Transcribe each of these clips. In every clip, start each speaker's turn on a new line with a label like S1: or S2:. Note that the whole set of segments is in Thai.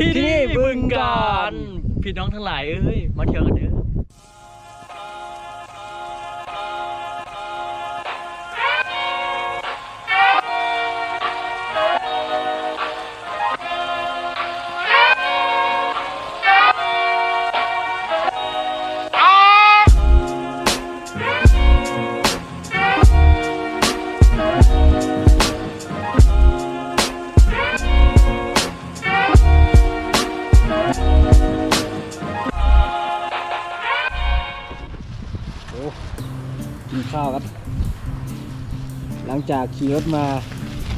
S1: ที่นี่
S2: บึ
S1: งกากา
S2: ฬ
S1: พี่น้องทั้งหลายเอ้ยมาเที่ยวกันเด้อ
S2: จากขี่รถมา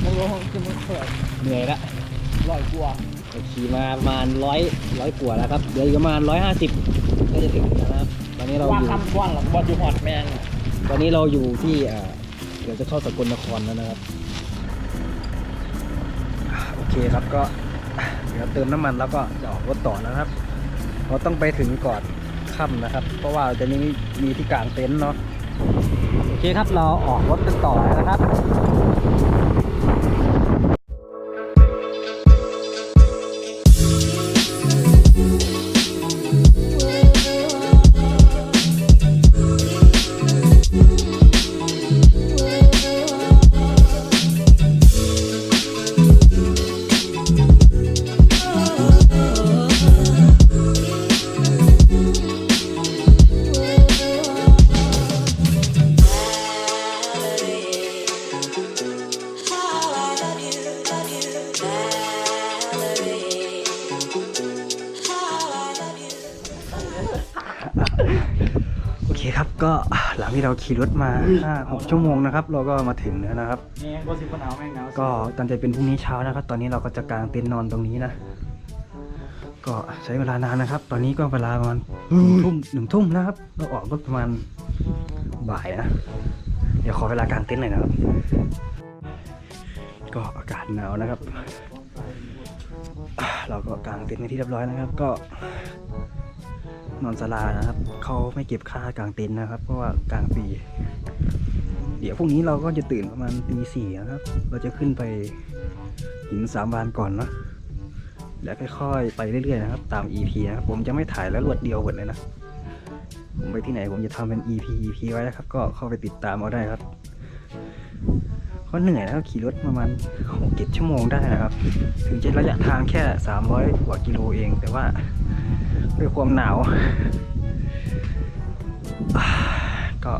S1: ไม่รู้ห้องจะไม่เปิด
S2: เหนื่อยละ
S1: ลอยกลัว
S2: ขี่มาประมาณร้อยร้อยกว่าแล้วครับเดี๋ยวอีกประมาณร้อยห้าสิบก็จะถึงแล้วนะครับตอนนี้เรา
S1: ว่า
S2: อยู่
S1: คำว่างหลังบอลอยู่หอดแมง
S2: ตอนนี้เราอยู่ที่เอ่อเดี๋ยวจะเข้าสกลนครแล้วนะครับโอเคครับก็เดี๋ยวเติมน้ำมันแล้วก็จะออกรถต่อแล้วครับ เราต้องไปถึงก่อนค่ำนะครับ เพราะว่าจะมีมีที่กลางเต็นท์เนาะโอ เคครับเราออกรถกันต่อแล้วนะครับ ที่เราขี่รถมาห้าหกชั่วโมงนะครับ เราก็มาถึงแล้วนะครับ
S1: แมงก็สิบหนาวแมงหนาว
S2: ก็ตั้งใจเป็นพรุ่งนี้เช้านะครับ ตอนนี้เราก็จะกางเต็นท์นอนตรงนี้นะ ก็ใช้เวลานานนะครับ ตอนนี้ก็เวลาประมาณหนึ่งทุ่มหนึ่งทุ่มนะครับ เราออกรถประมาณบ่ายนะ เดี๋ยวขอเวลากางเต็นท์หน่อยนะครับ ก็อากาศหนาวนะครับอ่าเราก็กางเต็นท์ในที่เรียบร้อยนะครับ ก็ นอนศาลานะครับเขาไม่เก็บค่ากางเต็นท์นะครับ เพราะว่ากางฟรีเดี๋ยวพรุ่งนี้เราก็จะตื่นประมาณตีสี่นะครับ เราจะขึ้นไปหินสามวานก่อนเนาะแล้วค่อยๆไปเรื่อยๆนะครับ ตาม EP นะครับผมจะไม่ถ่ายแล้วรวดเดียวหมดเลยนะผมไปที่ไหนผมจะทำเป็น EP EP ไว้นะครับ ก็เข้าไปติดตามเอาได้ครับก็เหนื่อยนะครับขี่รถประมาณหกเจ็ดชั่วโมงได้นะครับ ถึงจะระยะทางแค่ 300 กว่ากิโลเอง แต่ว่า ด้วยความหนาว ก็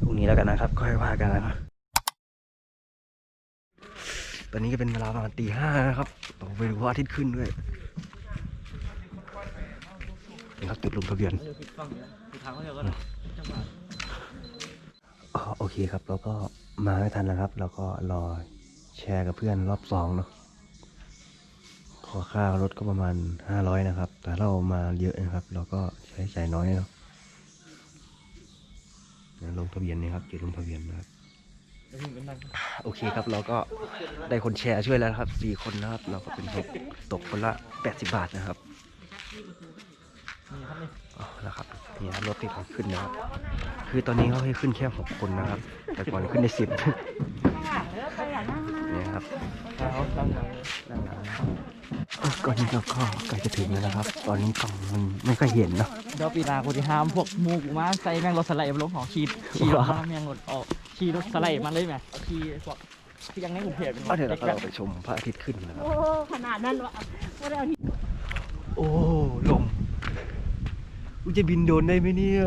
S2: พรุ่งนี้แล้วกันนะครับก็ให้ว่ากันนะครับตอนนี้ก็เป็นเวลาประมาณตีห้านะครับต้องไปดูว่าอาทิตย์ขึ้นด้วยนี่ครับจุดลงทะเบียน
S1: เดี๋ยวผิดฟังเดี๋ยวผิดทางเขาเดียวก็จังหวะ
S2: อ๋อโอเคครับ แล้วก็มาไม่ทันแล้วครับ แล้วก็รอแชร์กับเพื่อนรอบสองเนาะ ค่ารถก็ประมาณห้าร้อยนะครับ แต่เรามาเยอะนะครับ เราก็ใช้จ่ายน้อยเนาะเนี่ยลงทะเบียนนี่ครับจุดลงทะเบียนนะครับ
S1: เดี๋ยวพี่เป็นนั่ง
S2: โอเคครับเราก็ได้คนแชร์ช่วยแล้วนะครับสี่คนนะครับ เราก็เป็นตกตกคนละแปดสิบบาทนะครับ
S1: นี่ครับนี่
S2: อ๋อแล้วครับนี่ครับรถที่เขาขึ้นนะครับ คือตอนนี้เขาให้ขึ้นแค่หกคนนะครับ แต่ก่อนขึ้นได้สิบ นี่ครับ
S1: เขาตั้งหลัง
S2: ด้านหลังก่อนนี้เราก็ใกล้จะถึงแล้วนะครับ ตอนนี้กล่องมันไม่ค่อยเห็นเนาะ
S1: เดี๋ยวปีนากูจะห้ามพวกมูกูมาใส่แมงรถสไลด์มาลงหอขี่ขี่รถมาแมงรถออกขี่รถสไลด์มาเลยไหมขี่พวกที่ยังในกรุงเห็น
S2: เดี๋ยวเราก็เราไปชมพระอาทิตย์ขึ้นนะครับ
S3: โอ้ขนาดนั้นวะว่าได้เอาที่
S2: โอ้ลมกูจะบินโดนได้ไหมเนี่ย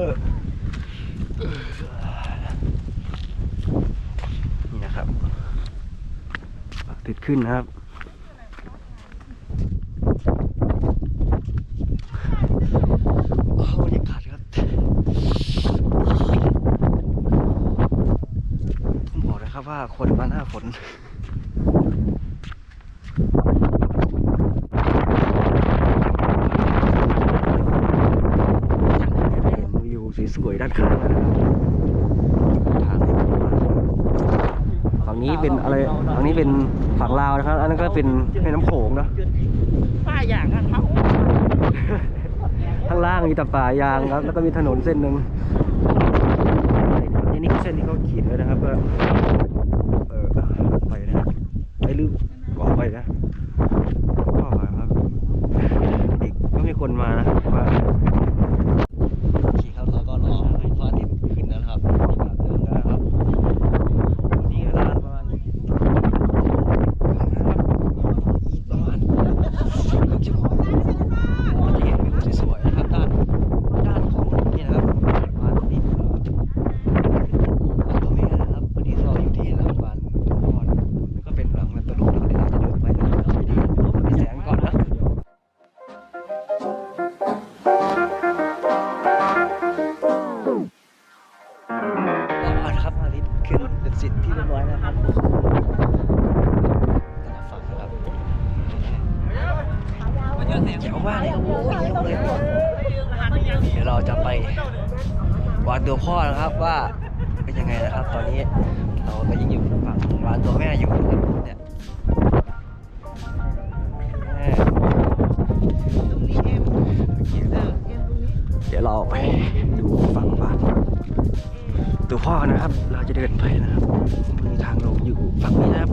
S2: นี่นะครับพระอาทิ ตย์ขึ้นนะครับ บรรยากาศครับผมบอกนะครับว่าคนมาหน้าฝนเห็นวิวสวยๆด้านข้างนะครับทาง งนี้เป็นอะไรฝั่งนี้เป็นฝั่งลาวนะครับ อันนั้นก็เป็นแม่น้ำโขงเนอะ
S1: ป้าอย่างอะเขา
S2: ข้างล่างมีแต่ป่ายางครับ แล้วก็มีถนนเส้นหนึ่งนี่นี่คือเส้นที่เขาขีดไว้นะครับว่าเออไปนะไปลืมก่อไปนะก็ครับกันมานะครับว่า เจ๋วมากเลยครับโอ้ยยกเลยเดี๋ยวเราจะไปวานตัวพ่อนะครับว่าเป็นยังไงนะครับ ตอนนี้เราก็ยังอยู่ฝั่งวานตัวแม่อยู่นะครับเนี่ยเดี๋ยวเราไปดูฝั่งวานตัวพ่อนะครับ เราจะเดินไปนะครับมีทางลงอยู่ฝั่งนี้นะครับ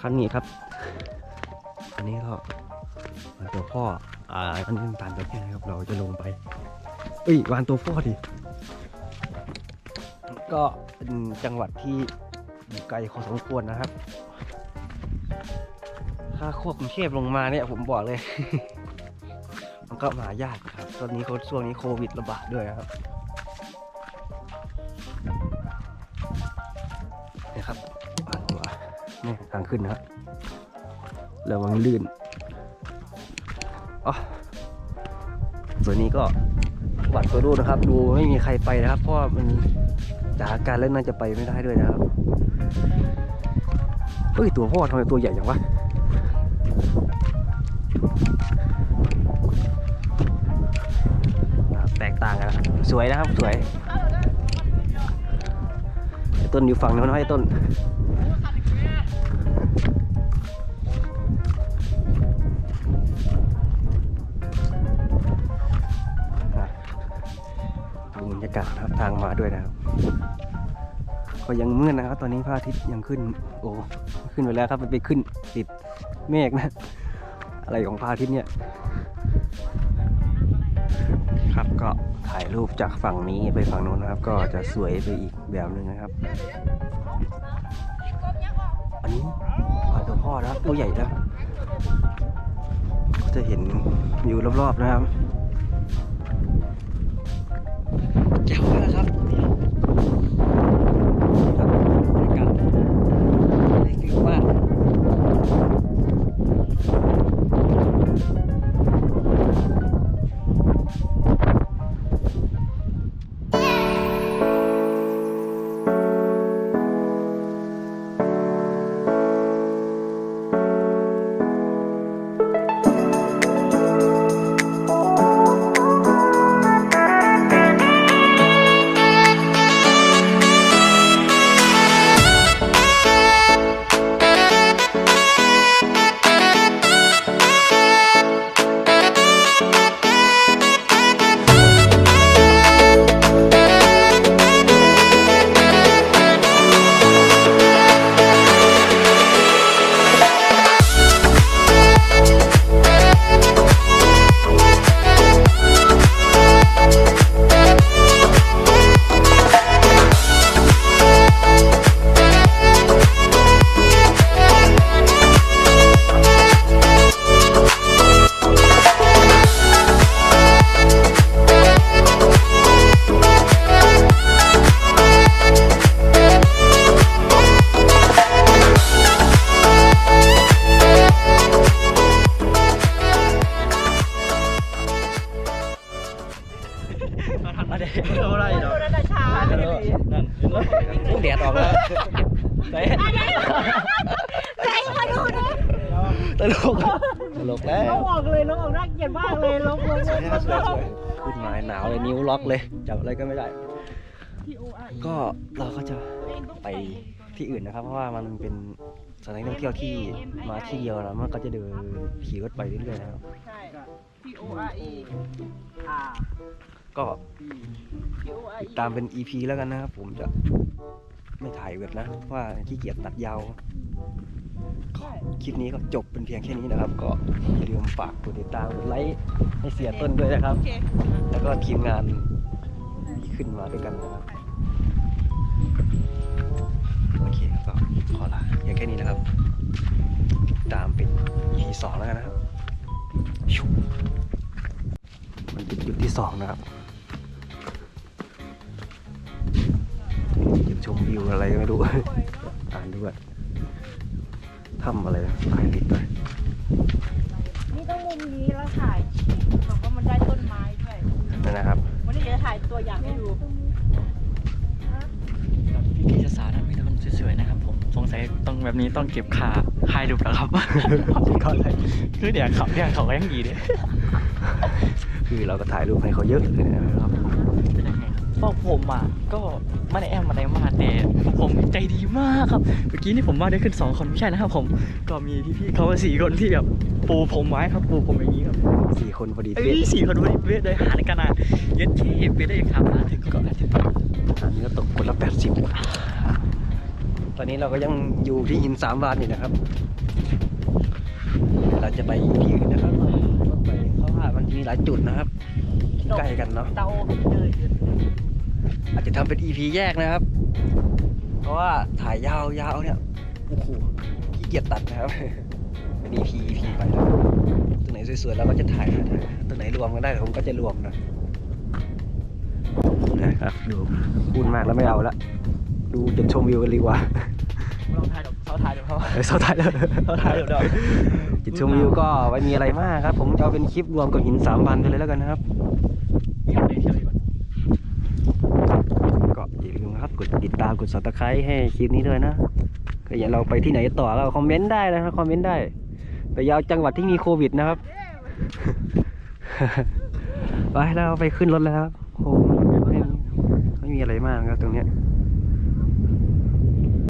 S2: คันนี้ครับ อันนี้ก็วานตัวพ่อ อ่าอันนี้ตานตัวแม่นะครับ เราจะลงไปเอ้ยวานตัวพ่อดิ ก็เป็นจังหวัดที่อยู่ไกลพอสมควรนะครับ ถ้าควบกรุงเทพลงมาเนี่ยผมบอกเลย มันก็มายากครับ ตอนนี้เขาช่วงนี้โควิดระบาดด้วยครับ นี่ทางขึ้นนะครับระวังลื่นอ๋อส่วนนี้ก็หวัดตัวรูนะครับ ดูไม่มีใครไปนะครับ เพราะมันจากอาการแล้วน่าจะไปไม่ได้ด้วยนะครับเฮ้ยตัวพ่อทำไมตัวใหญ่อย่างวะแตกต่างกันนะสวยนะครับสวย ต้นอยู่ฝั่งโน้นนะไอ้ต้น ด้วยนะครับ ก็ยังมืดนะครับ ตอนนี้พระอาทิตย์ยังขึ้น โอ้ขึ้นไปแล้วครับมันไปขึ้นติดเมฆนะ อะไรของพระอาทิตย์เนี่ย ครับก็ถ่ายรูปจากฝั่งนี้ไปฝั่งโน้นนะครับ ก็จะสวยไปอีกแบบหนึ่งนะครับอันนี้ปลาตัวพ่อนะครับตัวใหญ่นะก็จะเห็นวิวรอบๆนะครับแจ๋วมากครับ ตลกแล้ว
S3: น้องออกเลยน้องออกน่าเกลียดมากเลยลงลง
S2: ส
S3: ล
S2: วย
S3: ง
S2: นะสวยสวยขึ้นมาหนาวเลยนิ้วล็อกเลยจับอะไรก็ไม่ได้
S3: ที่โออาร์
S2: ก็เราก็จะไปที่อื่นนะครับ เพราะว่ามันเป็นสถานที่ท่องเที่ยวที่มาที่เดียวแล้วมันก็จะเดินขี่รถไปเรื่อยๆนะครับ
S3: ใช่ T O R E R
S2: ก็
S3: T O R
S2: ติ
S3: E
S2: ดตามเป็น EP แล้วกันนะครับผมจะ ไม่ถ่ายเวทนะเพราะว่าขี้เกียจตัดยาว
S3: ใช่
S2: คลิปนี้ก็จบเป็นเพียงแค่นี้นะครับ ก็อย่าลืมฝากกดติดตามกดไลค์ให้เสียต้นด้วยนะครับ
S3: โอเค
S2: แล้วก็ทีมงานที่ขึ้นมาด้วยกันนะครับโอเคก็ขอลาอย่างแค่นี้นะครับ ตามเป็น EP สองแล้วกันนะครับชุบมันเป็นจุดที่สองนะครับ ชมวิวอะไรก็ไม่รู้ อ่านด้วยถ้ำอะไรนะถ่ายติดไป
S3: นี่ต้องมุมนี้แล้วถ่ายบอกว่ามันได้ต้นไม้ด้วย
S2: นั่นนะครับ
S3: วันนี้เดี๋ยวจะถ่ายตัวอย่างให้ดู
S1: พี่ๆสาวๆนะมีแต่คนสวยๆนะครับ ผมสงสัยต้องแบบนี้ต้องเก็บขาหายดุแล้วครับ
S2: ก็เลย
S1: คือเดี๋ยวเขาเนี่ยเขาก็ยังดีเลย
S2: คือเราก็ถ่ายรูปให้เขาเยอะเลยนะครับ
S1: พวกผมอะก็ไม่ได้แอมอะไรมากแต่พวกผมใจดีมากครับ เมื่อกี้นี่ผมมาได้ขึ้นสองคนไม่ใช่นะครับผมก็มีพี่ๆเขาสี่คนที่แบบปูผมไว้ครับปูผมอย่างนี้ครับ
S2: สี่คนพอดี
S1: เอ้
S2: เป๊ะ
S1: ยสี่คนพอดีเป๊ะเลยหารกันอะเย็นที่ไปได้ครับมาถึงก็ถึง
S2: อันนี้ก็ตกคนละแปดสิบตอนนี้เราก็ยังอยู่ที่หินสามวานอยู่นะครับเราจะไปที่อื่นนะครับรถไปเข้าว่ามันมีหลายจุดนะครับที่ใกล้กันเนาะ
S3: เตาเลย
S2: อาจจะทำเป็น EP แยกนะครับ เพราะว่าถ่ายยาวๆเนี่ยโอ้โหขี้เกียจตัดนะครับ เป็น EP EP ไปนะตรงไหนสวยๆเราก็จะถ่ายนะตรงไหนรวมกันได้ผมก็จะรวมนะนะครับดูพูดมากแล้วไม่เอาละดูจุดชมวิวกันดีกว่า
S1: ลองถ่ายเดี๋ยวเขาถ่ายเดี๋ยวเขา
S2: เออเสาถ่ายแล้ว
S1: เขาถ่ายเดี๋ยวเดี๋ยว
S2: จุดชมวิวก็ไม่มีอะไรมากครับ ผมจะเอาเป็นคลิปรวมกับหินสามวันไปเลยแล้วกันนะครับ
S1: นี่เอาเลยเที่ยวดีกว่า
S2: ก็อย่าลืมนะครับกดติดตามกด subscribe ให้คลิปนี้ด้วยนะก็อย่าเราไปที่ไหนต่อก็คอมเมนต์ได้นะครับคอมเมนต์ได้ แต่ยาวจังหวัดที่มีโควิดนะครับไปแล้วไปขึ้นรถแล้วครับโอ้ไม่มีอะไรมากครับตรงเนี้ย